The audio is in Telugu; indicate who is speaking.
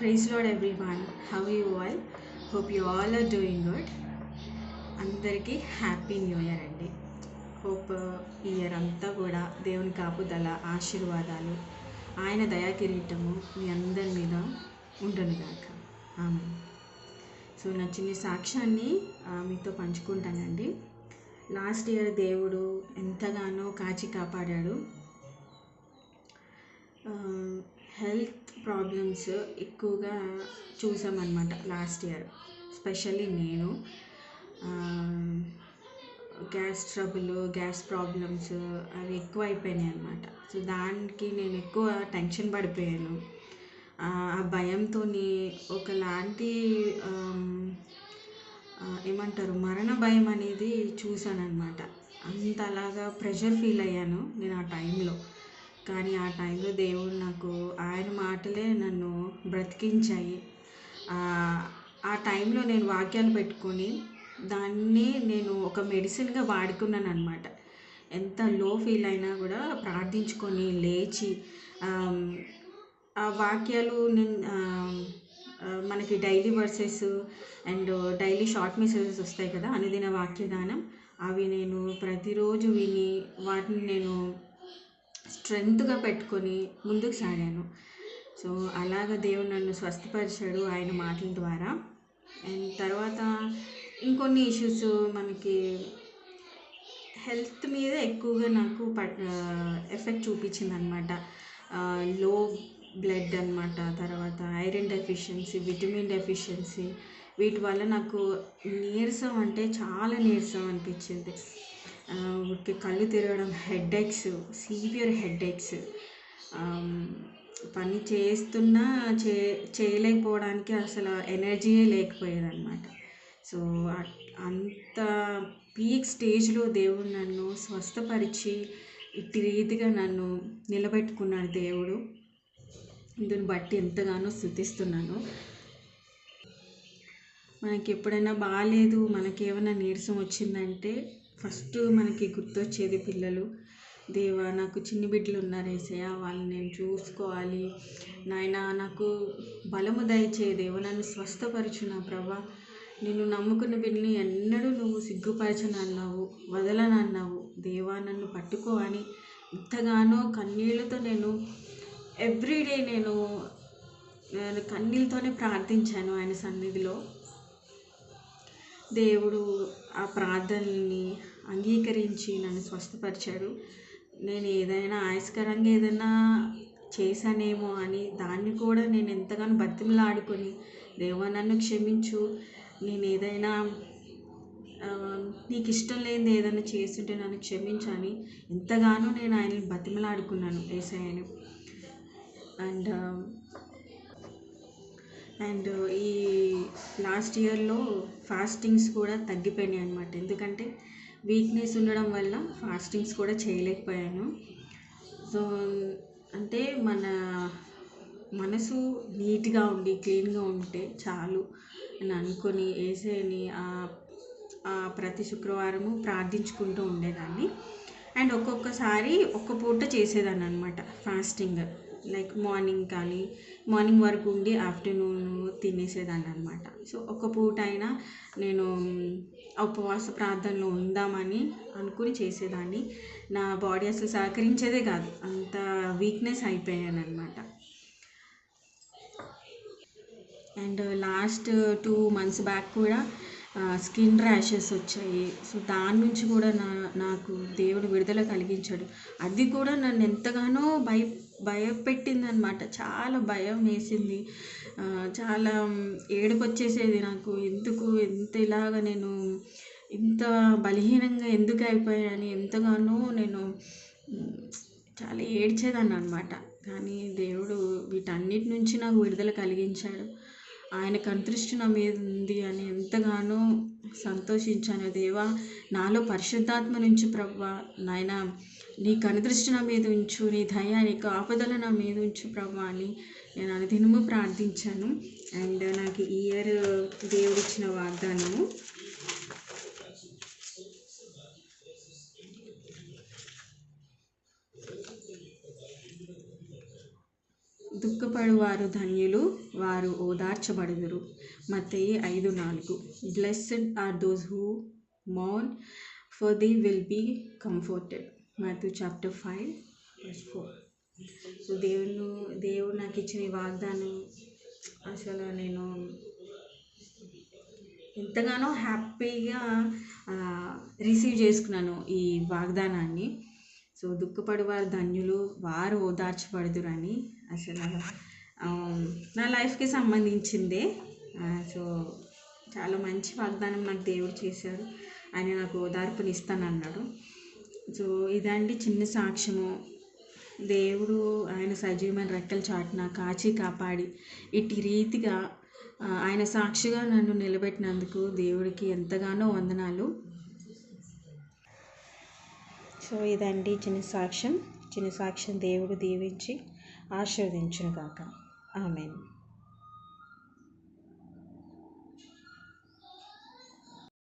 Speaker 1: Praise lord every one how you all hope you all are doing good అందరికీ హ్యాపీ న్యూ ఇయర్ అండి. హోప్ ఈ ఇయర్ అంతా కూడా దేవుని కాపుదల ఆశీర్వాదాలు ఆయన దయాకిరీటము మీ అందరి మీద ఉండను గాక. ఆమె సో నా చిన్న సాక్ష్యాన్ని మీతో పంచుకుంటానండి. లాస్ట్ ఇయర్ దేవుడు ఎంతగానో కాచి కాపాడాడు. హెల్త్ ప్రాబ్లమ్స్ ఎక్కువగా చూసామన్నమాట లాస్ట్ ఇయర్. స్పెషల్లీ నేను. గ్యాస్ ట్రబుల్ గ్యాస్ ప్రాబ్లమ్స్ అవి ఎక్కువ అయిపోయినాయి అనమాట సో దానికి నేను ఎక్కువ టెన్షన్ పడిపోయాను. ఆ భయంతో ఒకలాంటి ఏమంటారు మరణ భయం అనేది చూశాను అనమాట అంతలాగా ప్రెషర్ ఫీల్ అయ్యాను నేను ఆ టైంలో. కానీ ఆ టైంలో దేవుడు నాకు ఆయన మాటలే నన్ను బ్రతికించాయి. ఆ, టైంలో నేను వాక్యాలు పెట్టుకొని దాన్ని నేను ఒక మెడిసిన్గా వాడుకున్నాను అనమాట ఎంత లో ఫీల్ అయినా కూడా ప్రార్థించుకొని లేచి ఆ వాక్యాలు నేను మనకి daily verses and daily short messages వస్తాయి కదా అనుదిన వాక్యదానం. అవి నేను ప్రతిరోజు విని వాటిని నేను స్ట్రెంగ్త్గా పెట్టుకొని ముందుకు సాగాను. సో అలాగ దేవుడు నన్ను స్వస్థపరిచాడు ఆయన మాటల ద్వారా. అండ్ తర్వాత ఇంకొన్ని ఇష్యూస్ మనకి హెల్త్ మీద ఎక్కువగా నాకు ఎఫెక్ట్ చూపించింది అనమాట లో బ్లడ్ అనమాట తర్వాత ఐరన్ డెఫిషియన్సీ విటమిన్ డెఫిషియన్సీ. వీటి వల్ల నాకు నీరసం అంటే చాలా నీరసం అనిపించింది. ఊరికే కళ్ళు తిరగడం హెడ్ఏక్స్ సీవియర్ హెడ్ఏక్స్ పని చేస్తున్నా చే చేయలేకపోవడానికి అసలు ఎనర్జీయే లేకపోయేదన్నమాట. సో అంత పీక్ స్టేజ్లో దేవుడు నన్ను స్వస్థపరిచి ఇట్టి రీతిగా నన్ను నిలబెట్టుకున్నాడు దేవుడు. దీన్ని బట్టి ఎంతగానో స్థుతిస్తున్నాను. మనకి ఎప్పుడైనా బాగాలేదు మనకి ఏమైనా నీరసం వచ్చిందంటే ఫస్ట్ మనకి గుర్తొచ్చేది పిల్లలు. దేవా నాకు చిన్న బిడ్డలు ఉన్నారు ఏసయ్య. వాళ్ళని నేను చూసుకోవాలి. నాయన నాకు బలము దయచే దేవు నన్ను స్వస్థపరచు నా ప్రభా. నిన్ను నమ్ముకున్న బిడ్డని ఎన్నడూ నువ్వు సిగ్గుపరచనన్నావు వదలనన్నావు. దేవా నన్ను పట్టుకో అని ఎంతగానో కన్నీళ్ళతో నేను ఎవ్రీడే నేను కన్నీళ్ళతోనే ప్రార్థించాను ఆయన సన్నిధిలో. దేవుడు ఆ ప్రార్థనల్ని అంగీకరించి నన్ను స్వస్థపరిచాడు. నేను ఏదైనా ఆయస్కరంగా ఏదైనా చేశానేమో అని దాన్ని కూడా నేను ఎంతగానో బతిమలాడుకొని దేవా నన్ను క్షమించు. నేను ఏదైనా నీకు ఇష్టం లేనిది ఏదైనా చేస్తుంటే నన్ను క్షమించని ఎంతగానో నేను ఆయనని బతిమలాడుకున్నాను. ఏసయ్యను. అండ్ అండ్ ఈ లాస్ట్ ఇయర్లో ఫాస్టింగ్స్ కూడా తగ్గిపోయినాయి అనమాట ఎందుకంటే వీక్నెస్ ఉండడం వల్ల ఫాస్టింగ్స్ కూడా చేయలేకపోయాను. సో అంటే మన మనసు నీట్గా ఉండి క్లీన్గా ఉంటే చాలు అని అనుకొని ఏసేని ప్రతి శుక్రవారము ప్రార్థించుకుంటూ ఉండేదాన్ని. అండ్ ఒక్కొక్కసారి ఒక్క పూట చేసేదాన్ని అనమాట ఫాస్టింగ్. లైక్ మార్నింగ్ కానీ మార్నింగ్ వరకు ఉండి ఆఫ్టర్నూన్ తినేసేదాన్ని అనమాట సో ఒక పూట అయినా నేను ఉపవాస ప్రార్థనలో ఉందామని అనుకుని చేసేదాన్ని. నా బాడీ అసలు సహకరించేదే కాదు అంత వీక్నెస్ అయిపోయాను అనమాట and last two months back కూడా స్కిన్ ర్యాషెస్ వచ్చాయి. సో దాని నుంచి కూడా నా నాకు దేవుడు విడుదల కలిగించాడు. అది కూడా నన్ను ఎంతగానో భయ భయపెట్టిందనమాట చాలా భయం వేసింది. చాలా ఏడుపు వచ్చేసేది నాకు. ఎందుకు? ఎంత ఇలాగ నేను ఇంత బలహీనంగా ఎందుకు అయిపోయాను ఎంతగానో నేను చాలా ఏడ్చేదాన్ని అనమాట కానీ దేవుడు వీటన్నిటి నుంచి నాకు విడుదల కలిగించాడు. ఆయన కంతృష్టి నా మీద ఉంది అని ఎంతగానో సంతోషించాను. దేవా నాలో పరిశుద్ధాత్మ నుంచి ప్రవ్వా నాయన నీ కనుదృష్టి నా మీద ఉంచు నీ దయ నీ కాపుదల నా మీద ఉంచు ప్రవ్వా అని నేను అనుదినము ప్రార్థించాను. అండ్ నాకు ఈ ఇయర్ దేవుడిచ్చిన వాగ్దానము దుఃఖపడువారు ధన్యులు వారు ఓదార్చబడుదురు. మత్తయి ఐదు నాలుగు. Blessed are those who మౌన్ for the will be comforted మత్తు చాప్టర్ ఫైవ్ ఫోర్ సో దేవుడు దేవుడు నాకు ఇచ్చిన ఈ వాగ్దానం అసలు నేను ఎంతగానో హ్యాపీగా రిసీవ్ చేసుకున్నాను ఈ వాగ్దానాన్ని. సో దుఃఖపడు వారు ధన్యులు వారు ఓదార్చబడుదురని అసలు నా లైఫ్కి సంబంధించిందే. సో చాలా మంచి వాగ్దానం నాకు దేవుడు చేశారు ఆయన నాకు ఓదార్పుని ఇస్తానన్నాడు సో ఇదండి చిన్న సాక్ష్యము. దేవుడు ఆయన సజీవమైన రెక్కలు చాటున కాచి కాపాడి ఇట్టి రీతిగా ఆయన సాక్షిగా నన్ను నిలబెట్టినందుకు దేవుడికి ఎంతగానో వందనాలు. సో ఇదండి చిన్న సాక్ష్యం చిన్న సాక్ష్యం దేవుడు దీవించి ఆశీర్వదించును కాక ఆమెన్.